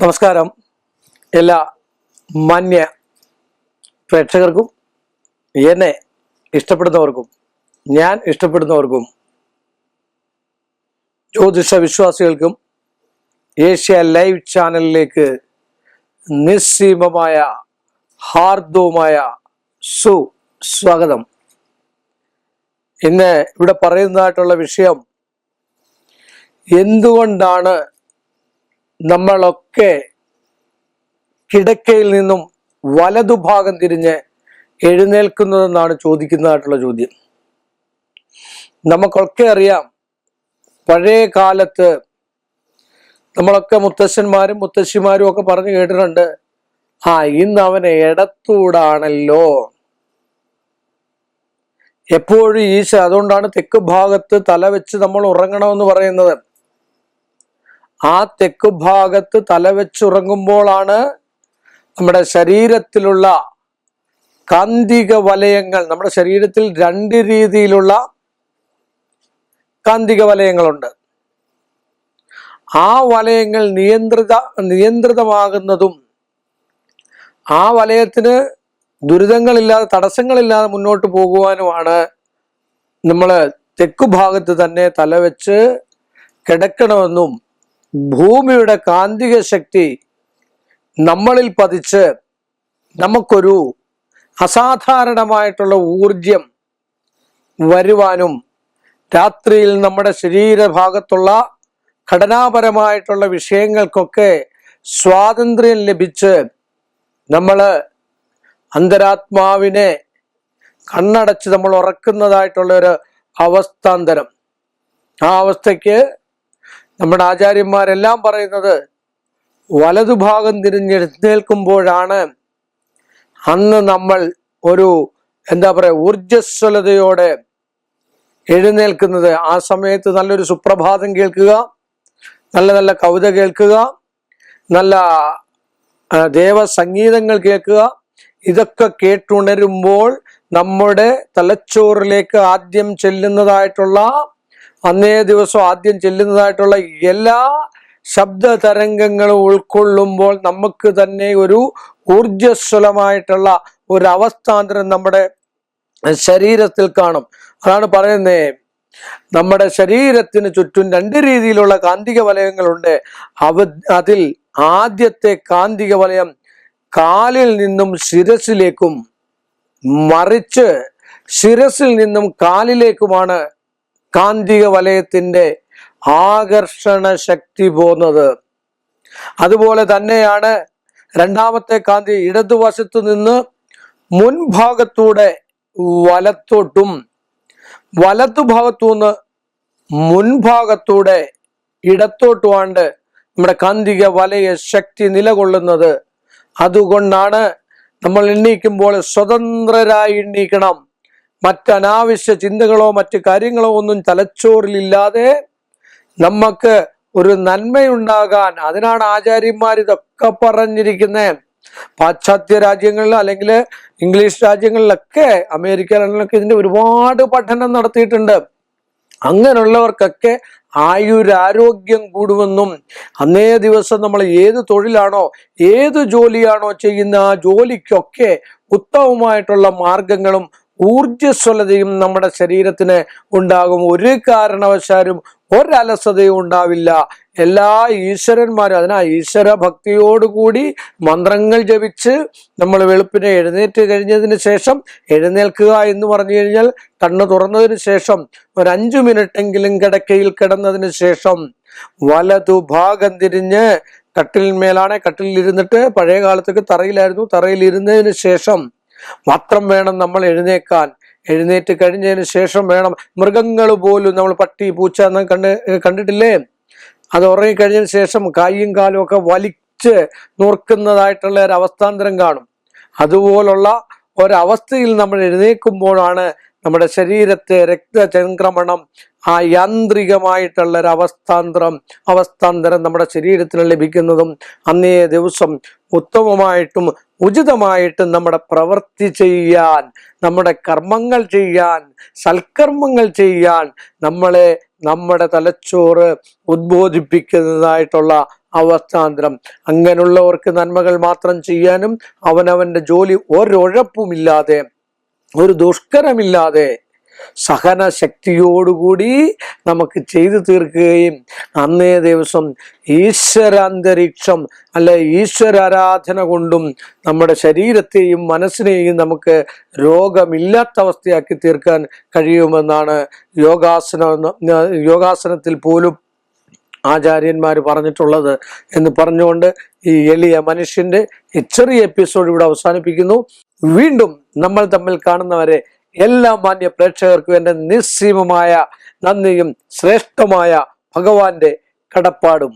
നമസ്കാരം. എല്ലാ മാന്യ പ്രേക്ഷകർക്കും എന്നെ ഇഷ്ടപ്പെടുന്നവർക്കും ഞാൻ ഇഷ്ടപ്പെടുന്നവർക്കും ജ്യോതിഷ വിശ്വാസികൾക്കും ഏഷ്യ ലൈവ് ചാനലിലേക്ക് നിസ്സീമമായ ഹാർദവുമായ സു സ്വാഗതം ഇന്ന് ഇവിടെ പറയുന്നതായിട്ടുള്ള വിഷയം എന്തുകൊണ്ടാണ് നമ്മളൊക്കെ കിടക്കയിൽ നിന്നും വലതുഭാഗം തിരിഞ്ഞ് എഴുന്നേൽക്കുന്നതെന്നാണ് ചോദിക്കുന്നതായിട്ടുള്ള ചോദ്യം. നമുക്കൊക്കെ അറിയാം പഴയ കാലത്ത് നമ്മളൊക്കെ മുത്തശ്ശന്മാരും മുത്തശ്ശിമാരും ഒക്കെ പറഞ്ഞു കേട്ടിട്ടുണ്ട് ആ ഇന്ന് അവനെ ഇടത്തൂടാണല്ലോ എപ്പോഴും ഈശ അതുകൊണ്ടാണ് തെക്ക് ഭാഗത്ത് തല വെച്ച് നമ്മൾ ഉറങ്ങണമെന്ന് പറയുന്നത്. ആ തെക്ക് ഭാഗത്ത് തലവെച്ചുറങ്ങുമ്പോഴാണ് നമ്മുടെ ശരീരത്തിലുള്ള കാന്തിക വലയങ്ങൾ നമ്മുടെ ശരീരത്തിൽ രണ്ട് രീതിയിലുള്ള കാന്തിക വലയങ്ങളുണ്ട്. ആ വലയങ്ങൾ നിയന്ത്രിത നിയന്ത്രിതമാകുന്നതും ആ വലയത്തിന് ദുരിതങ്ങളില്ലാതെ തടസ്സങ്ങളില്ലാതെ മുന്നോട്ട് പോകുവാനുമാണ് നമ്മൾ തെക്കു ഭാഗത്ത് തന്നെ തലവെച്ച് കിടക്കണമെന്നും ഭൂമിയുടെ കാന്തിക ശക്തി നമ്മളിൽ പതിച്ച് നമുക്കൊരു അസാധാരണമായിട്ടുള്ള ഊർജം വരുവാനും രാത്രിയിൽ നമ്മുടെ ശരീരഭാഗത്തുള്ള ഘടനാപരമായിട്ടുള്ള വിഷയങ്ങൾക്കൊക്കെ സ്വാതന്ത്ര്യം ലഭിച്ച് നമ്മൾ അന്തരാത്മാവിനെ കണ്ണടച്ച് നമ്മൾ ഉറക്കുന്നതായിട്ടുള്ള ഒരു അവസ്ഥാന്തരം. ആ അവസ്ഥയ്ക്ക് നമ്മുടെ ആചാര്യന്മാരെല്ലാം പറയുന്നത് വലതുഭാഗം തിരിഞ്ഞെഴുന്നേൽക്കുമ്പോഴാണ് അന്ന് നമ്മൾ ഒരു എന്താ പറയുക ഊർജസ്വലതയോടെ എഴുന്നേൽക്കുന്നത്. ആ സമയത്ത് നല്ലൊരു സുപ്രഭാതം കേൾക്കുക നല്ല നല്ല കവിത കേൾക്കുക നല്ല ദേവസംഗീതങ്ങൾ കേൾക്കുക. ഇതൊക്കെ കേട്ടുണരുമ്പോൾ നമ്മുടെ തലച്ചോറിലേക്ക് ആദ്യം ചെല്ലുന്നതായിട്ടുള്ള അന്നേ ദിവസം ആദ്യം ചെല്ലുന്നതായിട്ടുള്ള എല്ലാ ശബ്ദ തരംഗങ്ങളും ഉൾക്കൊള്ളുമ്പോൾ നമുക്ക് തന്നെ ഒരു ഊർജസ്വലമായിട്ടുള്ള ഒരു അവസ്ഥാന്തരം നമ്മുടെ ശരീരത്തിൽ കാണും. അതാണ് പറയുന്നത് നമ്മുടെ ശരീരത്തിന് ചുറ്റും രണ്ട് രീതിയിലുള്ള കാന്തിക വലയങ്ങളുണ്ട്. അവ അതിൽ ആദ്യത്തെ കാന്തിക വലയം കാലിൽ നിന്നും ശിരസിലേക്കും മറിച്ച് ശിരസിൽ നിന്നും കാലിലേക്കുമാണ് കാന്തിക വലയത്തിന്റെ ആകർഷണ ശക്തി പോകുന്നത്. അതുപോലെ തന്നെയാണ് രണ്ടാമത്തെ കാന്തി ഇടതുവശത്തു നിന്ന് മുൻഭാഗത്തൂടെ വലത്തോട്ടും വലതുഭാഗത്തു നിന്ന് മുൻഭാഗത്തൂടെ ഇടത്തോട്ടുമാണ്ട് നമ്മുടെ കാന്തിക വലയ ശക്തി നിലകൊള്ളുന്നത്. അതുകൊണ്ടാണ് നമ്മൾ എണ്ണീക്കുമ്പോൾ സ്വതന്ത്രരായി എണ്ണീക്കണം. മറ്റനാവശ്യ ചിന്തകളോ മറ്റു കാര്യങ്ങളോ ഒന്നും തലച്ചോറിലില്ലാതെ നമുക്ക് ഒരു നന്മയുണ്ടാകാൻ അതിനാണ് ആചാര്യന്മാർ ഇതൊക്കെ പറഞ്ഞിരിക്കുന്നത് പാശ്ചാത്യ രാജ്യങ്ങളിൽ അല്ലെങ്കിൽ ഇംഗ്ലീഷ് രാജ്യങ്ങളിലൊക്കെ അമേരിക്കയിലൊക്കെ ഇതിന്റെ ഒരുപാട് പഠനം നടത്തിയിട്ടുണ്ട്. അങ്ങനെയുള്ളവർക്കൊക്കെ ആയുരാരോഗ്യം കൂടുമെന്നും അന്നേ ദിവസം നമ്മൾ ഏത് തൊഴിലാണോ ഏത് ജോലിയാണോ ചെയ്യുന്ന ആ ജോലിക്കൊക്കെ ഉത്തമമായിട്ടുള്ള മാർഗങ്ങളും ഊർജസ്വലതയും നമ്മുടെ ശരീരത്തിന് ഉണ്ടാകും. ഒരു കാരണവശാലും ഒരലസതയും ഉണ്ടാവില്ല. എല്ലാ ഈശ്വരന്മാരും അതിനാ ഈശ്വര ഭക്തിയോടുകൂടി മന്ത്രങ്ങൾ ജപിച്ച് നമ്മൾ വെളുപ്പിനെ എഴുന്നേറ്റ് കഴിഞ്ഞതിന് ശേഷം എഴുന്നേൽക്കുക എന്ന് പറഞ്ഞു കഴിഞ്ഞാൽ കണ്ണ് തുറന്നതിന് ശേഷം ഒരു അഞ്ചു മിനിറ്റെങ്കിലും കിടക്കയിൽ കിടന്നതിന് ശേഷം വലതു ഭാഗം തിരിഞ്ഞ് കട്ടിലിന്മേലാണ്. കട്ടിലിരുന്നിട്ട് പഴയ കാലത്തൊക്കെ തറയിലായിരുന്നു. തറയിലിരുന്നതിന് ശേഷം മാത്രം വേണം നമ്മൾ എഴുന്നേക്കാൻ. എഴുന്നേറ്റ് കഴിഞ്ഞതിന് ശേഷം വേണം മൃഗങ്ങൾ പോലും നമ്മൾ പട്ടി പൂച്ച എന്ന് കണ്ട് കണ്ടിട്ടില്ലേ? അത് ഉറങ്ങിക്കഴിഞ്ഞതിന് ശേഷം കൈയും കാലും ഒക്കെ വലിച്ച് നുറുക്കുന്നതായിട്ടുള്ള ഒരു അവസ്ഥാന്തരം കാണും. അതുപോലുള്ള ഒരവസ്ഥയിൽ നമ്മൾ എഴുന്നേൽക്കുമ്പോഴാണ് നമ്മുടെ ശരീരത്തെ രക്തചംക്രമണം ആ യാന്ത്രികമായിട്ടുള്ള ഒരു അവസ്ഥാന്തരം അവസ്ഥാന്തരം നമ്മുടെ ശരീരത്തിന് ലഭിക്കുന്നതും. അന്നേ ദിവസം ഉത്തമമായിട്ടും ഉചിതമായിട്ടും നമ്മുടെ പ്രവൃത്തി ചെയ്യാൻ നമ്മുടെ കർമ്മങ്ങൾ ചെയ്യാൻ സൽക്കർമ്മങ്ങൾ ചെയ്യാൻ നമ്മളെ നമ്മുടെ തലച്ചോറ് ഉദ്ബോധിപ്പിക്കുന്നതായിട്ടുള്ള അവസ്ഥാന്തരം. അങ്ങനെയുള്ളവർക്ക് നന്മകൾ മാത്രം ചെയ്യാനും അവനവന്റെ ജോലി ഒരൊഴപ്പുമില്ലാതെ ഒരു ദുഷ്കരമില്ലാതെ സഹന ശക്തിയോടുകൂടി നമുക്ക് ചെയ്തു തീർക്കുകയും അന്നേ ദിവസം ഈശ്വരാന്തരീക്ഷം അല്ലെ ഈശ്വരാരാധന കൊണ്ടും നമ്മുടെ ശരീരത്തെയും മനസ്സിനെയും നമുക്ക് രോഗമില്ലാത്ത അവസ്ഥയാക്കി തീർക്കാൻ കഴിയുമെന്നാണ് യോഗാസന യോഗാസനത്തിൽ പോലും ആചാര്യന്മാർ പറഞ്ഞിട്ടുള്ളത്. എന്ന് പറഞ്ഞുകൊണ്ട് ഈ എളിയ മനുഷ്യന്റെ ഈ ചെറിയ എപ്പിസോഡ് ഇവിടെ അവസാനിപ്പിക്കുന്നു. വീണ്ടും നമ്മൾ തമ്മിൽ കാണുന്നവരെ എല്ലാ മാന്യ പ്രേക്ഷകർക്കും എന്റെ നിസ്സീമമായ നന്ദിയും ശ്രേഷ്ഠമായ ഭഗവാന്റെ കടപ്പാടും.